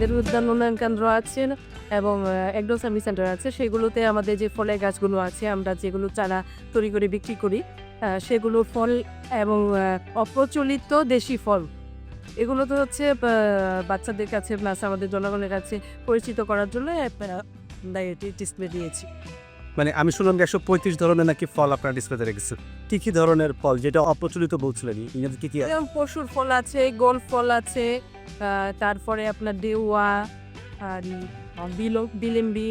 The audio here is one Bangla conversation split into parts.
আমাদের উদ্যান উন্নয়ন কেন্দ্র আছে এবং এগ্রো সার্ভিস সেন্টার আছে। সেগুলোতে আমাদের যে ফলের গাছগুলো আছে আমরা যেগুলো চারা তৈরি করে বিক্রি করি সেগুলো ফল এবং অপ্রচলিত দেশি ফল। এগুলো তো হচ্ছে বাচ্চাদের কাছে প্লাস আমাদের জনগণের কাছে পরিচিত করার জন্য ডিসপ্লে দিয়েছি। মানে আমি শুনলাম একশো পঁয়ত্রিশ ধরনের নাকি ফল আপনার ডিসপ্লেতে রেখেছে কি কি ধরনের ফল? যেটা অপ্রচলিত বলছিলেন কি কি পশুর ফল আছে গোল ফল আছে তারপরে আপনার দেওয়া আর বিলো বিলিম্বি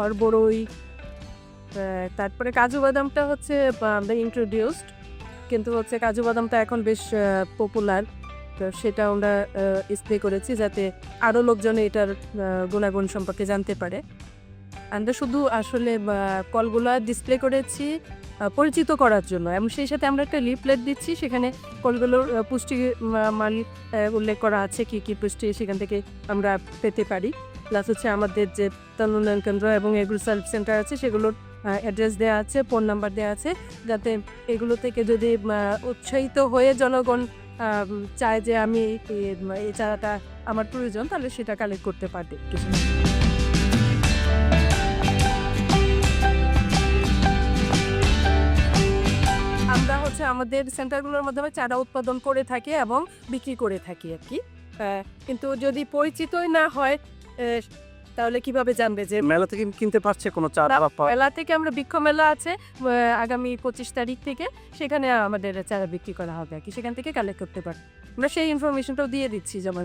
আর বড়ই তারপরে কাজু বাদামটা হচ্ছে ইন্ট্রোডিউসড কিন্তু হচ্ছে কাজু বাদামটা এখন বেশ পপুলার তো সেটা আমরা স্প্রে করেছি যাতে আরও লোকজন এটার গুণাগুণ সম্পর্কে জানতে পারে। আমরা শুধু আসলে কলগুলো ডিসপ্লে করেছি পরিচিত করার জন্য। এবং সেই সাথে আমরা একটা লিফলেট দিচ্ছি, সেখানে কলগুলোর পুষ্টি মান উল্লেখ করা আছে, কি কি পুষ্টি সেখান থেকে আমরা পেতে পারি। প্লাস হচ্ছে আমাদের যে তন উন্নয়ন কেন্দ্র এবং এগ্রো সার্ভিস সেন্টার আছে, সেগুলোর অ্যাড্রেস দেওয়া আছে ফোন নাম্বার দেওয়া আছে, যাতে এগুলো থেকে যদি উৎসাহিত হয়ে জনগণ চায় যে আমি এই- চারাটা আমার প্রয়োজন, তাহলে সেটা কালেক্ট করতে পারবে। আমরা হচ্ছে আমাদের সেন্টারগুলোর মাধ্যমে চারা উৎপাদন করে থাকি এবং বিক্রি করে থাকি আর কি। কিন্তু যদি পরিচিতই না হয় তাহলে কীভাবে জানবে যে মেলা থেকে কিনতে পারছে কোনো চারা? মেলা থেকে আমরা বৃক্ষ মেলা আছে আগামী পঁচিশ তারিখ থেকে সেখানে আমাদের চারা বিক্রি করা হবে আর কি। সেখান থেকে কালেক্ট করতে পারি আমরা সেই ইনফরমেশনটাও দিয়ে দিচ্ছি যেমন